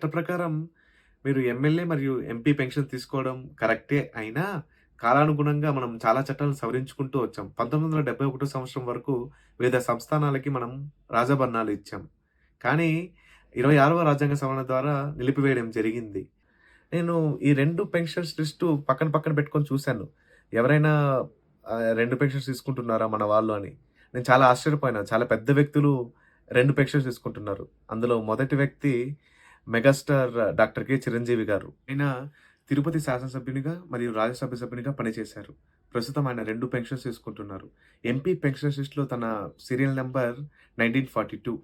చట్ట ప్రకారం మీరు ఎమ్మెల్యే మరియు ఎంపీ పెన్షన్ తీసుకోవడం కరెక్టే అయినా కాలానుగుణంగా మనం చాలా చట్టాలను సవరించుకుంటూ వచ్చాం. 1971 సంవత్సరం వరకు వివిధ సంస్థానాలకి మనం రాజభరణాలు ఇచ్చాం. కానీ 26వ రాజ్యాంగ సవరణ ద్వారా నిలిపివేయడం జరిగింది. నేను ఈ రెండు పెన్షన్స్ లిస్టు పక్కన పక్కన పెట్టుకొని చూశాను ఎవరైనా రెండు పెన్షన్స్ తీసుకుంటున్నారా మన వాళ్ళు అని. నేను చాలా ఆశ్చర్యపోయినా చాలా పెద్ద వ్యక్తులు రెండు పెన్షన్స్ తీసుకుంటున్నారు. అందులో మొదటి వ్యక్తి మెగాస్టార్ డాక్టర్ కె. చిరంజీవి గారు. ఆయన తిరుపతి శాసనసభ్యునిగా మరియు రాజ్యసభ సభ్యునిగా పనిచేశారు. ప్రస్తుతం ఆయన రెండు పెన్షన్స్ తీసుకుంటున్నారు. ఎంపీ పెన్షన్ లిస్ట్‌లో తన serial number nineteen forty two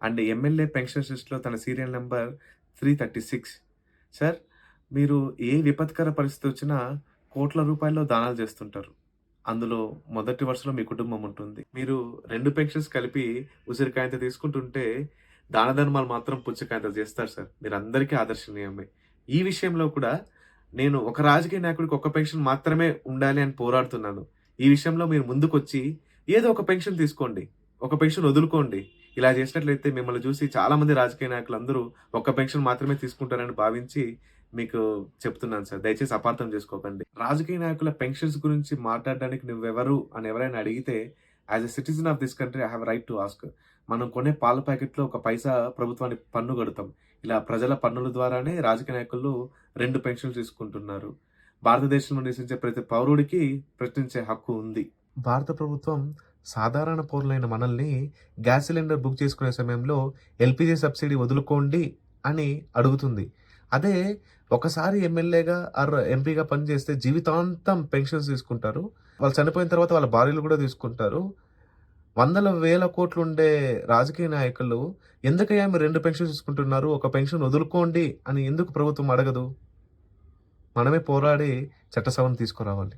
and MLA pension లిస్ట్‌లో తన serial number three thirty six sir మీరు ఏ విపత్కర పరిస్థితి వచ్చినా కోట్ల రూపాయల్లో దానాలు చేస్తుంటారు. అందులో మొదటి వరుసలో మీ కుటుంబం ఉంటుంది. మీరు రెండు పెన్షన్స్ కలిపి ఉసిరికాయంత తీసుకుంటుంటే దాన ధర్మాలు మాత్రం పుచ్చకాయంత చేస్తారు సార్. మీరు అందరికీ ఆదర్శనీయమే. ఈ విషయంలో కూడా నేను ఒక రాజకీయ నాయకుడికి ఒక పెన్షన్ మాత్రమే ఉండాలి అని పోరాడుతున్నాను. ఈ విషయంలో మీరు ముందుకొచ్చి ఏదో ఒక పెన్షన్ తీసుకోండి. ఒక పెన్షన్ వదులుకోండి. ఇలా చేసినట్లయితే మిమ్మల్ని చూసి చాలామంది రాజకీయ నాయకులు అందరూ ఒక్క పెన్షన్ మాత్రమే తీసుకుంటారని భావించి మీకు చెప్తున్నాను సార్. దయచేసి అపార్థం చేసుకోకండి. రాజకీయ నాయకుల పెన్షన్స్ గురించి మాట్లాడడానికి నువ్వెవరు అని ఎవరైనా అడిగితే as a citizen of this country I have right to ask. మనం కొనే పాల ప్యాకెట్‌లో ఒక పైసా ప్రభుత్వానికి పన్ను కడతాం. ఇలా ప్రజల పన్నుల ద్వారానే రాజకీయ నాయకులు రెండు పెన్షన్లు తీసుకుంటున్నారు. భారతదేశంలో నివసించే ప్రతి పౌరుడికి ప్రశ్నించే హక్కు ఉంది. భారత ప్రభుత్వం సాధారణ పౌరులైన మనల్ని గ్యాస్ సిలిండర్ బుక్ చేసుకునే సమయంలో ఎల్పిజి సబ్సిడీ వదులుకోండి అని అడుగుతుంది. అదే ఒకసారి ఎమ్మెల్యేగా ఆర్ ఎంపీగా పనిచేస్తే జీవితాంతం పెన్షన్స్ తీసుకుంటారు. వాళ్ళు చనిపోయిన తర్వాత వాళ్ళ భార్యలు కూడా తీసుకుంటారు. వందల వేల కోట్లు ఉండే రాజకీయ నాయకులు ఎందుకయ్యా మీరు రెండు పెన్షన్స్ తీసుకుంటున్నారు? ఒక పెన్షన్ వదులుకోండి అని ఎందుకు ప్రభుత్వం అడగదు? మనమే పోరాడి చట్టసభను తీసుకురావాలి.